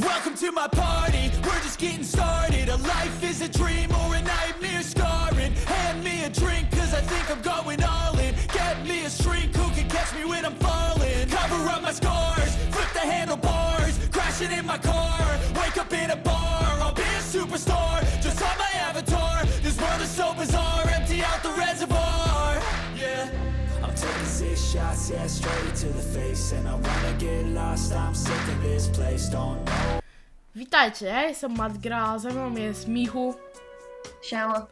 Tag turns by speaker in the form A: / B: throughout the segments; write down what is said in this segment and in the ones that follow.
A: Welcome to my party, we're just getting started. A life is a dream or a nightmare scarring. Hand me a drink, cause I think I'm going all in. Get me a shrink who can catch me when I'm falling. Cover up my scars, flip the handlebars. Crashing in my car, wake up in a bar. I'll be a superstar, shots, yeah, straight to the face. And I wanna get lost, I'm sick of this place. Don't know.
B: Witajcie, ja jestem Madgra, ze mną jest Michu.
C: Siema.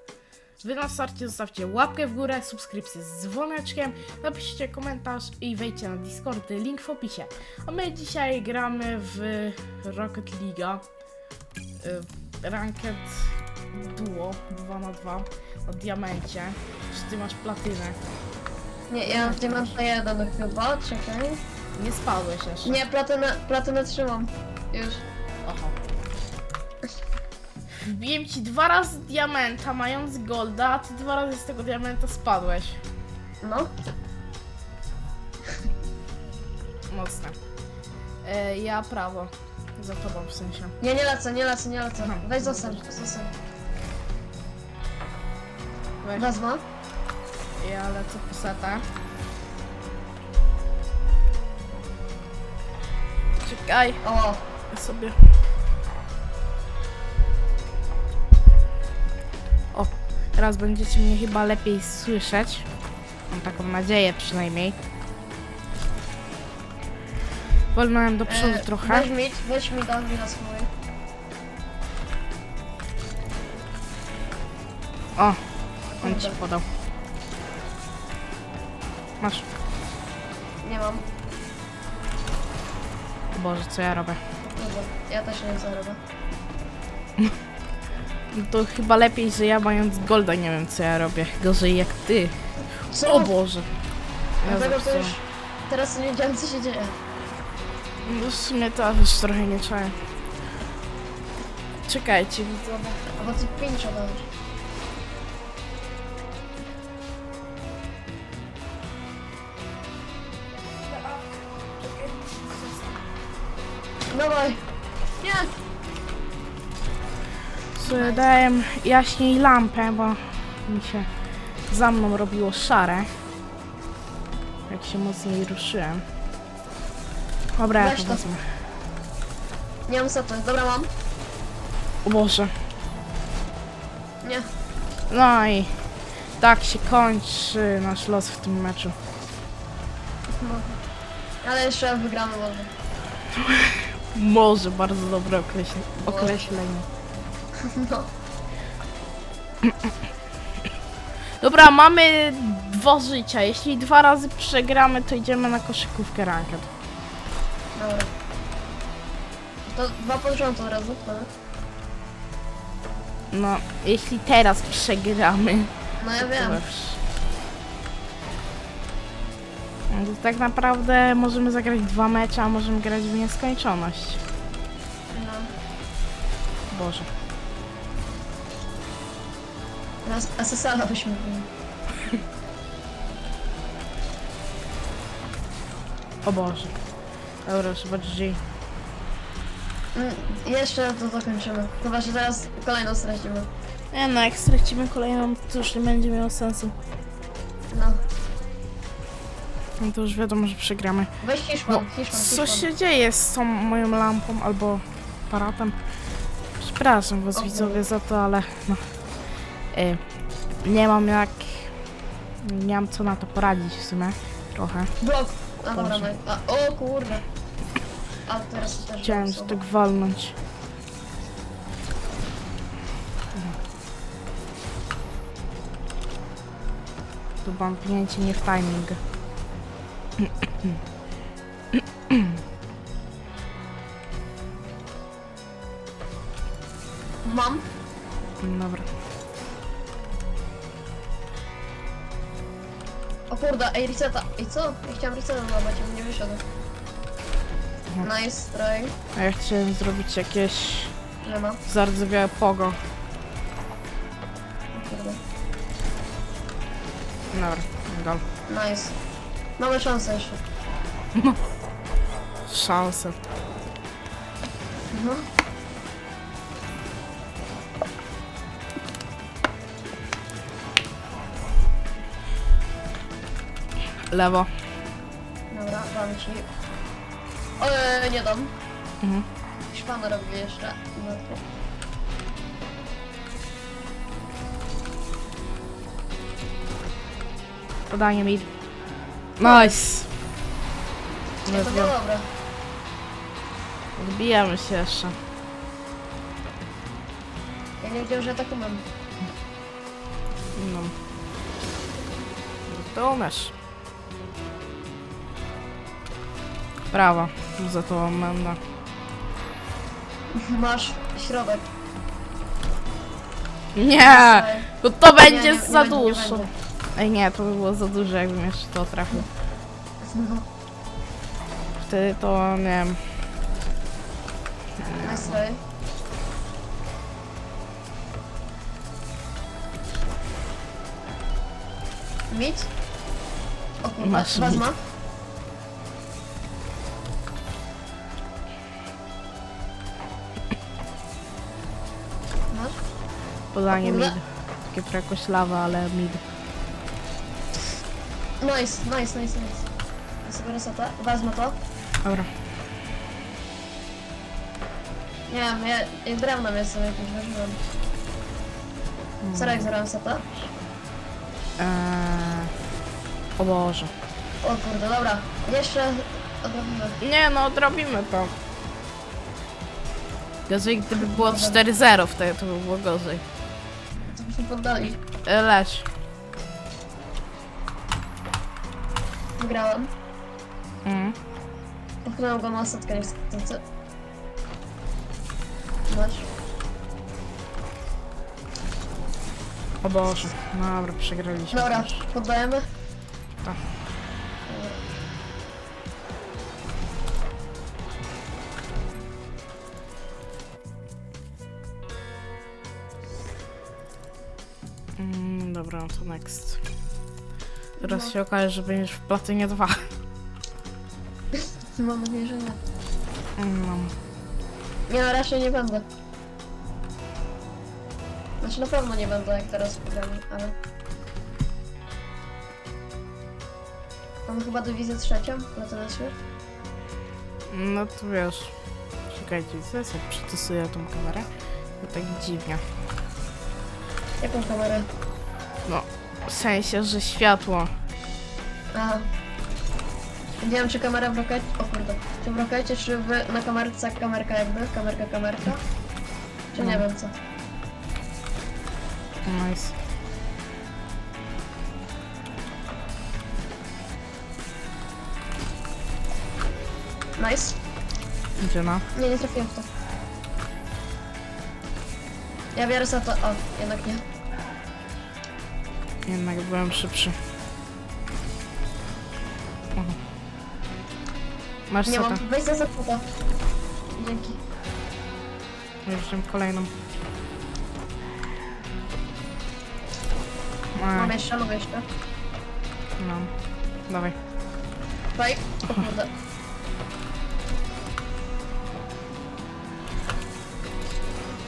B: Wy na starcie zostawcie łapkę w górę, subskrypcję z dzwoneczkiem, napiszcie komentarz i wejdźcie na Discord, link w opisie. A my dzisiaj gramy w Rocket League'a, y, Ranked Duo 2 na 2 na diamencie. Czy ty masz platynę?
C: Nie, ja gdzie mam to jeden chyba, czekaj.
B: Nie spadłeś jeszcze.
C: Nie, platynę, platynę trzymam. Już.
B: Oho. Wbiłem ci dwa razy diamenta, mając golda, a ty dwa razy z tego diamenta spadłeś.
C: No.
B: Mocne. E, ja prawo. Za tobą w sensie.
C: Nie, nie lecę, nie lecę, nie lecę.
B: Aha.
C: Weź zostań, zostań.
B: Weź.
C: Wezmę.
B: Ja lecę po setę. Czekaj,
C: O,
B: ja sobie. O, teraz będziecie mnie chyba lepiej słyszeć. Mam taką nadzieję przynajmniej. Wolnąłem do przodu
C: e,
B: trochę.
C: Weź mi, weź mi daj mi na swój.
B: O, on ci podał. Masz.
C: Nie mam.
B: Boże, co ja robię?
C: Dobra, ja też nie wiem co robię.
B: No to chyba lepiej, że ja mając golda nie wiem co ja robię. Gorzej jak ty.
C: Co?
B: O Boże. Ja
C: Dlatego to
B: zepsułem.
C: już... Teraz nie wiedziałem co się dzieje.
B: No w sumie to już trochę nie czuję. Czekajcie, widzowie.
C: A bo ty pięć dałeś. Dawaj. Nie.
B: Sobie dałem jaśniej lampę, bo mi się za mną robiło szare. Jak się mocniej ruszyłem. Dobra, ja
C: Weź
B: to
C: to.
B: wezmę.
C: Nie mam setu. Dobra, mam.
B: O Boże.
C: Nie.
B: No i tak się kończy nasz los w tym meczu.
C: No. Ale jeszcze wygramy może.
B: Może bardzo dobre określe określenie.
C: No.
B: Dobra, mamy dwa życia. Jeśli dwa razy przegramy, to idziemy na koszykówkę ranked.
C: Dobra. To dwa pod rząd od razu, dobra?
B: No, jeśli teraz przegramy,
C: No ja
B: to
C: wiem.
B: już. To tak naprawdę możemy zagrać dwa mecze, a możemy grać w nieskończoność.
C: No.
B: Boże.
C: Teraz SSL byśmy byli.
B: O Boże. Dobra, chyba GG.
C: Mm, jeszcze to zakończymy. Chyba, że teraz kolejną stracimy.
B: Nie no, jak stracimy kolejną, to już nie będzie miało sensu.
C: No.
B: No to już wiadomo, że przegramy.
C: Weź Hiszpan,
B: No,
C: Hiszpan,
B: co
C: Hiszpan.
B: się dzieje z tą moją lampą albo aparatem? Przepraszam was
C: O,
B: widzowie za to, ale no. Y, nie mam jak. Nie mam co na to poradzić w sumie. Trochę.
C: Blok. A dobra, no. A, o kurde. A teraz też
B: Chciałem się tak walnąć. Tu mam pnięcie nie w timing.
C: Mam.
B: Dobra.
C: O kurde, ej, reseta. Ej, co? Ja chciałam reseta złapać, ale nie wyszedł.
B: Mhm.
C: Nice try.
B: A ja chciałem zrobić jakieś
C: Nie ma.
B: zardzewiałe pogo.
C: O kurde.
B: Dobra, gol.
C: Nice. Mamy szansę jeszcze.
B: Szanse.
C: No.
B: Lewo.
C: Dobra, dam ci. O, e, nie dam.
B: Mhm.
C: Szpana robię jeszcze. No.
B: Podanie mid. Nice.
C: Nie,
B: Nie
C: to było dobre.
B: Odbijamy się jeszcze.
C: Ja nie wiedziałem, że tak umiem.
B: No. To umiesz. Brawo. Za to Amanda.
C: Masz środek.
B: Nie! To to będzie
C: Nie, nie,
B: za
C: nie nie
B: dużo.
C: będzie.
B: Ej nie, to by było za dużo, jakbym jeszcze to trafił. Wtedy to nie wiem.
C: nice. Mit? O kurde,
B: Masz
C: wezmę. Masz?
B: Podanie mid. Takie trochę koślawe, ale mid.
C: Nice, nice, nice, nice. Ja sobie resetę, wezmę to.
B: Dobra.
C: Nie wiem, ja, ja drewnem jestem jakimś wyżyłem. Serio jak zrobiłem setę?
B: Eee... O Boże.
C: O kurde, dobra. Jeszcze odrobimy.
B: Nie no, odrobimy to. Gorzej gdyby było 4-0 wtedy to by było gorzej.
C: To byśmy poddali.
B: E, Leć.
C: Wygrałem.
B: Mm.
C: Popchnąłem go na setkę niestety. Masz.
B: O Boże. Dobra, przegraliśmy.
C: Dobra, poddajemy.
B: Tak. Mm, dobra, to next. Teraz się okaże, że będziesz w platynie 2.
C: Mam nadzieję, że nie.
B: No.
C: Nie, no raczej nie będę. Znaczy na pewno nie będę jak teraz programy, ale... Mamy chyba dywizję trzecią, na ten świat.
B: No to wiesz. Czekajcie, co ja sobie przytysuję tą kamerę? Bo tak dziwnie.
C: Jaką kamerę?
B: No, w sensie, że światło.
C: Aha. Nie wiem, czy kamera w rokecie... O kurde. Czy w rokecie, czy w, na kamerce kamerka jakby? Kamerka, kamerka? Czy nie
B: No.
C: wiem co.
B: Nice.
C: Nice.
B: Gdzie na?
C: Nie, nie trafiłem w to. Ja biorę za to... O, jednak nie.
B: Jednak byłem szybszy. Aha. Masz
C: Nie
B: co
C: mam. Weź za to. Dzięki.
B: Wziąłem kolejną.
C: Mam
B: Aj,
C: jeszcze, mam jeszcze.
B: no. Dawaj.
C: Faj. O kurde.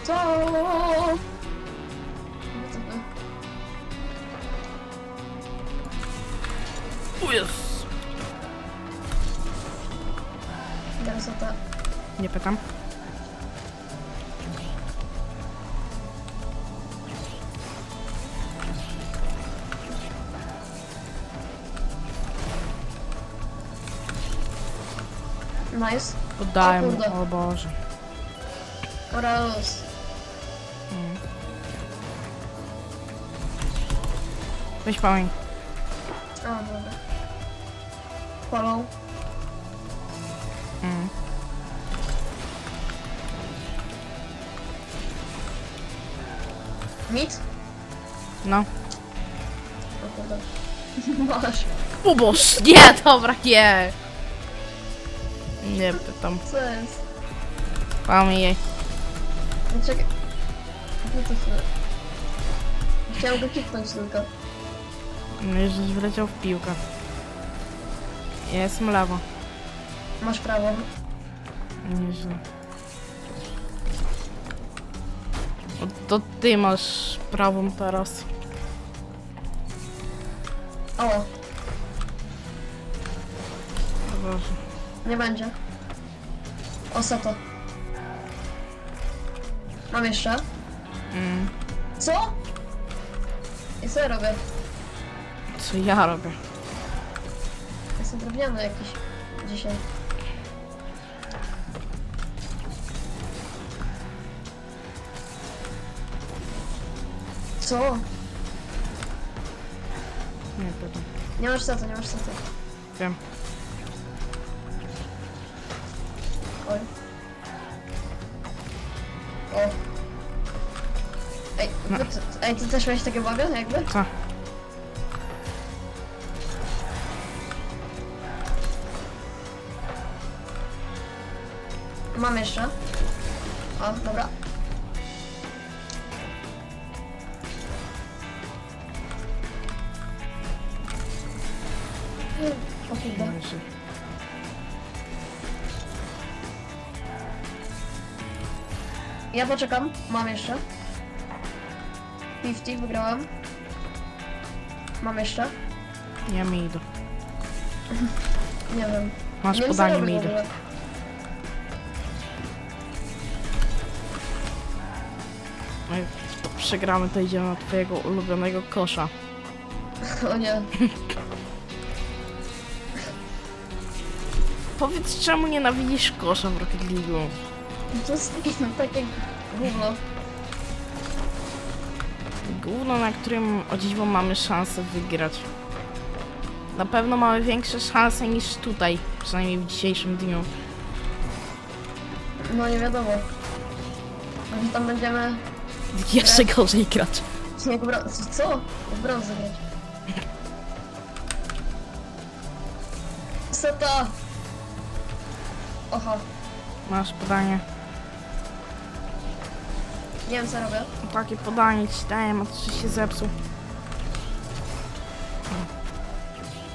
C: Co
B: pytam.
C: Nice.
B: Poddałem.
C: O kurde.
B: O Boże.
C: Oraz.
B: Weź pamięć.
C: A, dobra. Follow. Meet?
B: No.
C: O kurde. Masz.
B: O Boże, nie, dobra, nie. Nie pytam.
C: Co jest?
B: Pamięć.
C: No czekaj. No to chwilę. Chciałem go kiknąć tylko.
B: No żeś wleciał w piłkę. Ja jestem lewo.
C: Masz prawo.
B: Nieźle. To ty masz prawą teraz.
C: O,
B: Boże.
C: nie będzie. O, to. Mam jeszcze?
B: Mm.
C: Co? I co ja robię?
B: Co ja robię?
C: Jestem drewniany jakiś dzisiaj. Co?
B: Nie pytam.
C: Nie masz setu, nie masz setu.
B: Wiem.
C: Oj. O. Ej,
B: No.
C: wy, ej, ty też miałeś takie baga, jakby?
B: Co?
C: Mam jeszcze. O, dobra. Poczekam, mam jeszcze. 50 wygrałem. Mam jeszcze.
B: Ja mi idę.
C: Nie wiem.
B: Masz
C: nie
B: podanie mi idę. No to przegramy, to idziemy na twojego ulubionego kosza.
C: O nie.
B: Powiedz, czemu nienawidzisz kosza w Rocket League?
C: To jest takie gówno.
B: Gówno, na którym o dziwo mamy szansę wygrać. Na pewno mamy większe szanse niż tutaj, przynajmniej w dzisiejszym dniu.
C: No nie wiadomo. Może tam będziemy...
B: Jeszcze gorzej grać.
C: Jak bro... Co? W brązy grać. Seta! Oho.
B: Masz podanie.
C: Nie wiem co robię.
B: Takie podanie ci daję, a to się zepsuł.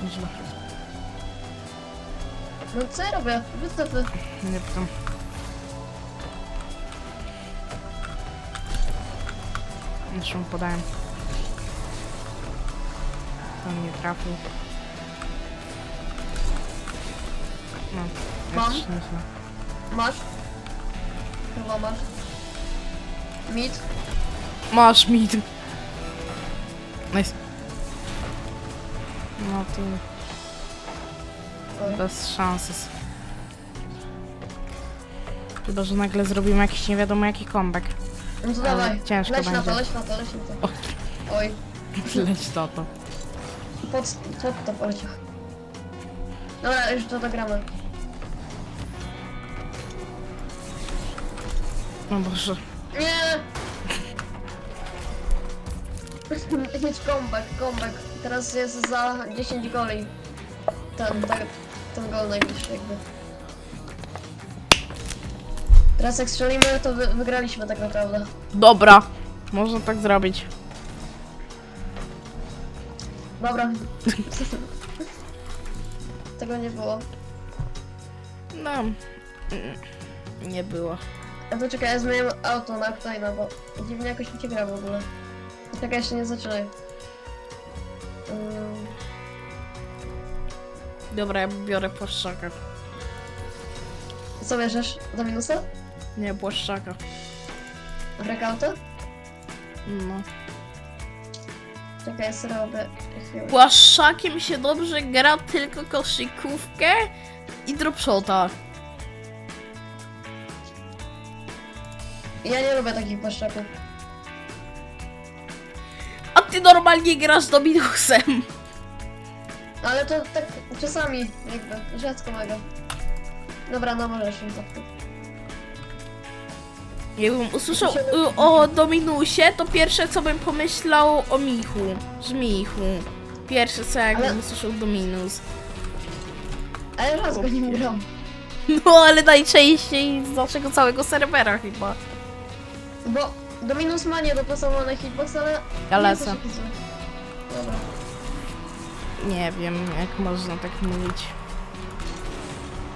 B: Źle.
C: No co ja robię? Wycofy.
B: Nie pytam. Naszą podałem. Tam nie trafił. No,
C: Mam.
B: jest.
C: Masz? Chyba masz. Mid.
B: Masz mid. Nice. No ty
C: Oj.
B: bez szansy. Chyba, że nagle zrobimy jakiś nie wiadomo jaki comeback.
C: No to
B: Ale
C: dawaj.
B: ciężko
C: leć na
B: będzie.
C: to, leć na to, leć na to. Oj.
B: Leć to to.
C: Pod, pod to poleciał. Dobra, już to dogramy.
B: No Boże.
C: Nie! Idź comeback, comeback. Teraz jest za 10 goli. Ten, ten, ten gol najbliższy jakby. Teraz jak strzelimy, to wy, wygraliśmy tak naprawdę.
B: Dobra. Można tak zrobić.
C: Dobra. Tego nie było.
B: No. mm, Nie było.
C: A to czekaj, ja zmieniam auto na Octane'a, bo dziwnie jakoś mi się gra w ogóle. Czekaj, jeszcze nie zaczynaj. Ym,
B: Dobra, ja biorę płaszczaka.
C: co bierzesz? Do minusa?
B: Nie, płaszczaka.
C: Breakouta?
B: No.
C: Czekaj, ja sobie robię...
B: Płaszczakiem się dobrze gra tylko koszykówkę i dropshota.
C: Ja nie lubię takich płaszczaków.
B: A ty normalnie grasz dominusem.
C: Ale to tak czasami, jakby, rzadko mega. Dobra, no możesz im tak.
B: Jakbym usłyszał y, o Dominusie, to pierwsze co bym pomyślał o Michu. Z Michu. Pierwsze co jakbym
C: Ale-
B: usłyszał Dominus.
C: Ale raz go nie gram.
B: No ale najczęściej z naszego całego serwera chyba.
C: Bo Dominus ma niedopasowane hitbox, ale...
B: Ja lecę.
C: Nie, wiem, co. Dobra.
B: Nie wiem, jak można tak mówić.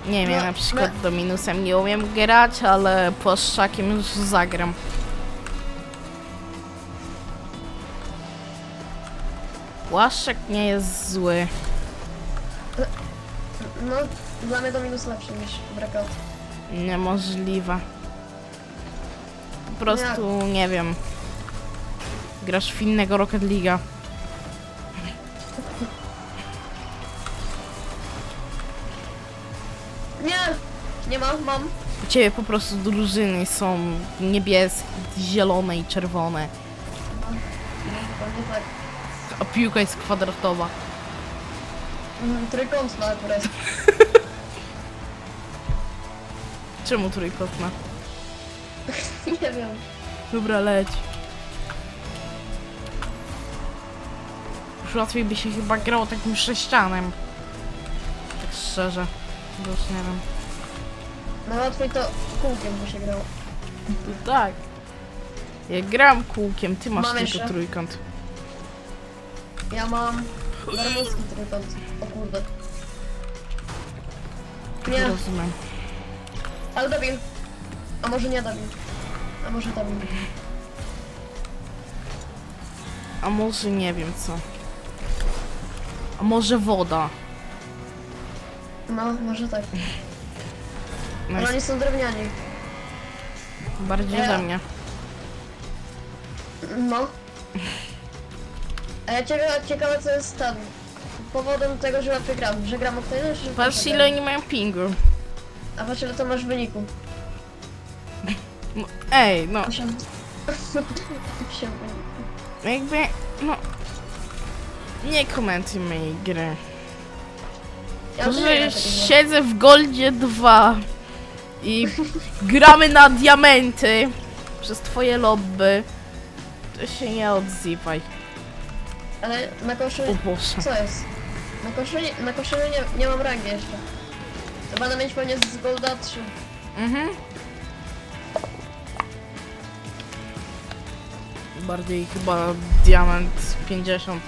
B: Nie wiem,
C: No, ja
B: na przykład do minusem nie umiem grać, ale płaszczakiem już zagram. Płaszczak nie jest zły.
C: No, dla mnie Dominus lepszy niż Breakout.
B: Niemożliwe. Po prostu nie wiem. Grasz w innego Rocket League'a.
C: Nie! Nie ma, mam.
B: U ciebie po prostu drużyny są niebieskie, zielone i czerwone. A piłka jest kwadratowa.
C: Mm, Trójkątna akurat.
B: Czemu trójkątna?
C: Nie wiem.
B: Dobra, leć. Już łatwiej by się chyba grało takim sześcianem. Tak szczerze. Bo już nie wiem.
C: Najłatwiej to kółkiem by się grało.
B: To tak. Ja gram kółkiem, ty masz
C: Mam
B: tylko
C: jeszcze.
B: trójkąt.
C: Ja mam darmowski trójkąt. O kurde. Nie,
B: Rozumiem.
C: ale dobił. A może nie dobił. A może dobił.
B: A może nie wiem co. A może woda.
C: No, może tak.
B: No
C: Ale
B: jest
C: oni są drewniani.
B: bardziej
C: Ja-
B: ode mnie.
C: No. A ja ciekawe, ciekawe co jest ten. Powodem tego, że łatwiej gram. Że gram Octane, czy że
B: Patrz ile oni mają pingu.
C: A patrz ile to masz w wyniku.
B: Ej, no
C: wyniku.
B: jakby, no... Nie komentuj mojej gry.
C: Ja
B: To, że siedzę w Goldzie 2 i gramy na diamenty przez twoje lobby, to się nie odzywaj.
C: Ale na.
B: O Boże.
C: Co jest? Na koszu, nie- na koszu nie, nie mam rangi jeszcze. Będę mieć pewnie z Golda 3.
B: Mhm. Bardziej chyba diament 50.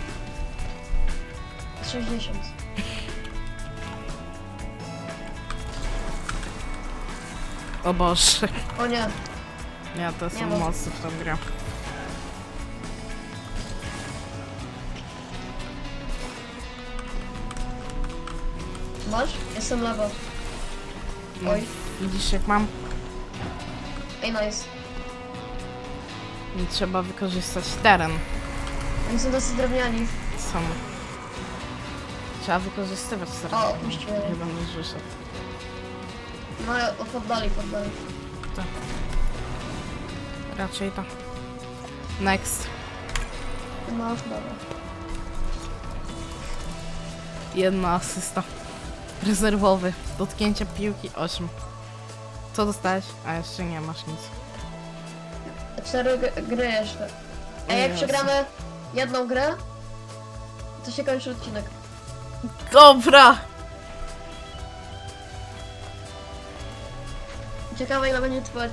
C: 60.
B: O Boże.
C: O nie.
B: Ja to
C: Nie
B: są
C: mam.
B: mocne w tą grę.
C: Masz? Jestem lewo.
B: No,
C: Oj.
B: Widzisz jak mam?
C: Ej, nice.
B: Nie trzeba wykorzystać teren.
C: Oni są dosyć drewniani.
B: Sam. Trzeba wykorzystywać teren.
C: O, opuściłem.
B: Chyba nie wyszedł.
C: No, o, poddali, poddali.
B: Raczej to. Next.
C: No, dobra.
B: Jedna asysta. Rezerwowy. Dotknięcia piłki 8. Co dostałeś? A jeszcze nie masz nic.
C: Cztery g- gry jeszcze. Ej, jak
B: Jezu.
C: przegramy jedną grę, to się kończy odcinek.
B: Dobra!
C: Ciekawe ile będzie trwać.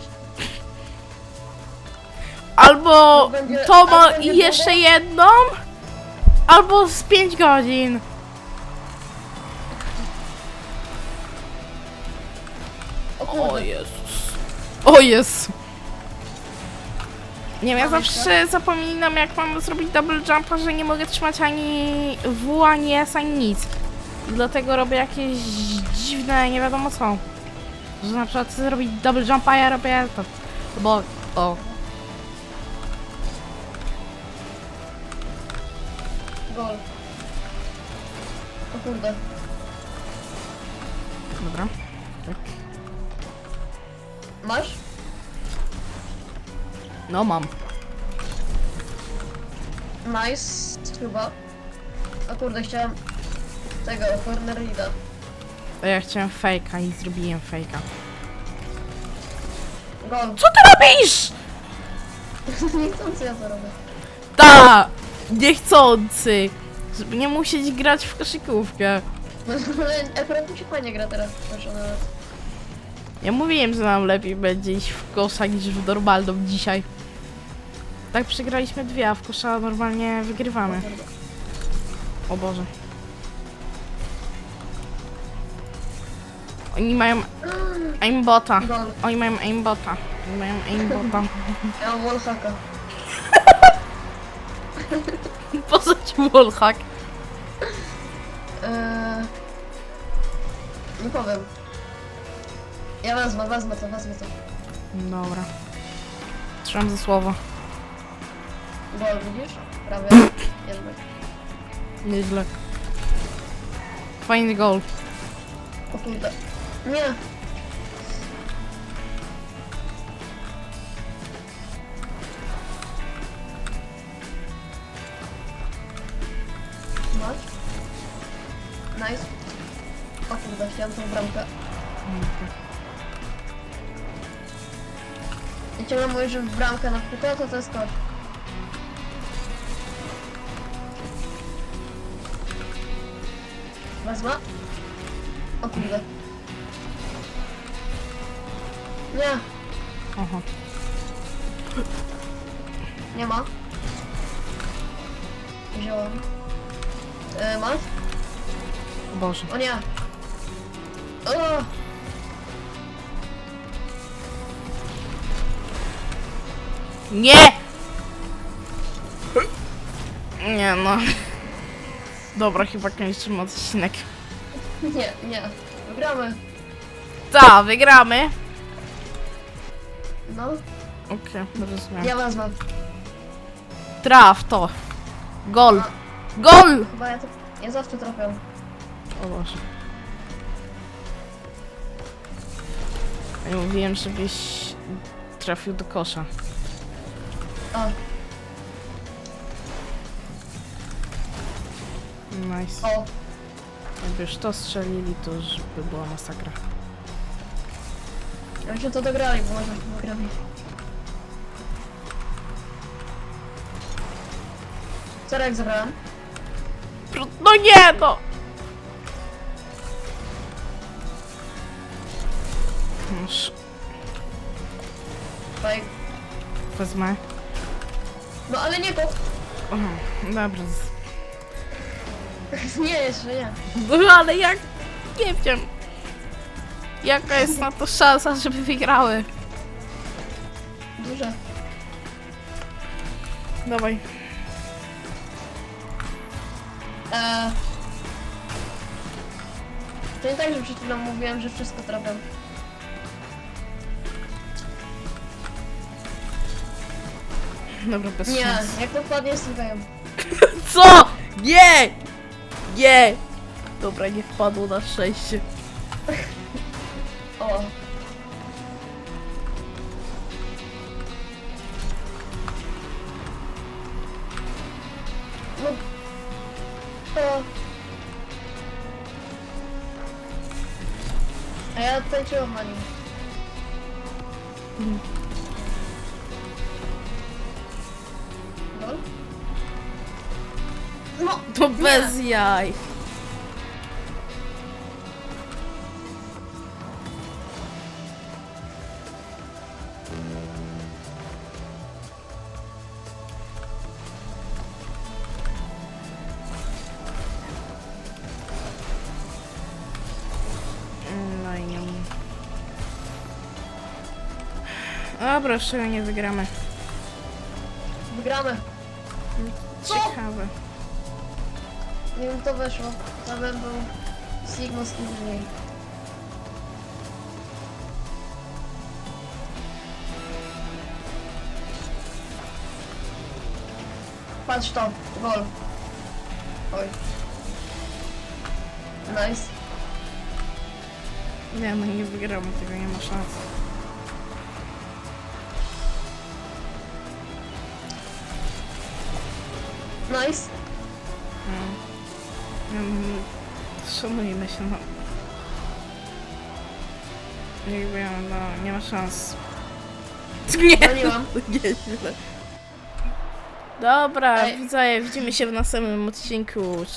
B: Albo
C: Będzie-
B: to ma
C: albo będzie
B: i jeszcze
C: długo?
B: jedną, albo z 5 godzin.
C: O kurde.
B: O Jezus. O Jezu. Nie wiem, ja zawsze zapominam jak mam zrobić double jumpa, że nie mogę trzymać ani W, ani S, ani nic. Dlatego robię jakieś dziwne, nie wiadomo co. Że na przykład chcę zrobić double jumpa, ja robię to. Bo, o,
C: Gol. O kurde.
B: dobra. Tak.
C: Masz?
B: No mam.
C: Nice. Chyba. O kurde, chciałem tego, corner.
B: A ja chciałem fejka i zrobiłem fejka.
C: Gol.
B: Co ty robisz?
C: Niechcący ja to robię.
B: Ta! Niechcący! Żeby nie musieć grać w koszykówkę.
C: Ale akurat mi się fajnie gra teraz, proszę nawet.
B: Ja mówiłem, że nam lepiej będzie iść w kosza niż w normalną dzisiaj. Tak przegraliśmy dwie, a w kosza normalnie wygrywamy. O Boże. Oni mają aimbota. Oni mają aimbota. Oni mają aimbota.
C: Ja mam wallhacka.
B: Po co ci wallhack?
C: Eee, nie powiem. Ja wezmę, wezmę to, wezmę to.
B: Dobra. Trzymam za słowo.
C: Gol, widzisz? Prawie. Jednak.
B: Nieźle. Fajny gol.
C: O kurde. Nie. Masz? Nice. O kurde, chciałem tą bramkę. I ciągle mówisz, że w bramkę na płytę, to to jest kosz. Wezmę. O kurde. Nie,
B: Aha.
C: nie ma. Wziąłem. E, masz?
B: O Boże.
C: O nie. O!
B: Nie! Nie no. Dobra, chyba kończymy odcinek.
C: Nie, nie. Wygramy.
B: Ta, wygramy.
C: No,
B: Okej, rozumiem.
C: ja wezmę.
B: Traf to. Gol. Gol!
C: Chyba ja to... Ja zawsze trafiam.
B: O Boże. Ja mówiłem, żebyś trafił do kosza.
C: O,
B: Nice.
C: o.
B: Jakby już to strzelili, to już by była masakra.
C: Jakbyśmy to dograli, bo może wygrali. Czterech zabrałem.
B: Pro- No nie, no! Już
C: Fajk.
B: wezmę.
C: No ale nie go.
B: O, dobra. z-
C: Nie, jeszcze nie.
B: No ale jak? Nie wiem. Jaka jest na to szansa, żeby wygrały?
C: Duże.
B: Dawaj.
C: Eee. To nie tak, że przed chwilą mówiłem, że wszystko trafiam.
B: Dobra, bez
C: Nie,
B: szans.
C: jak dokładnie słuchają.
B: Co? Nie! Nie! Dobra, nie wpadło na szczęście.
C: O. No. A ja tańczyłam na nim. Gol?
B: To bez jaj. No i nie. Dobra, tego nie wygramy.
C: Wygramy. Co?
B: Ciekawe.
C: Nie wiem, to weszło. Tam był Sigma z innymi. Patrz to, gol. Oj. Nice.
B: Nie, no nie wygramy tego, nie ma szans.
C: Nice.
B: Szanujmy się, no. Jakby, no, nie ma szans. Nie,
C: Dzwoniłam.
B: nieźle. Dobra,
C: Ej.
B: widzowie, widzimy się w następnym odcinku. Cześć!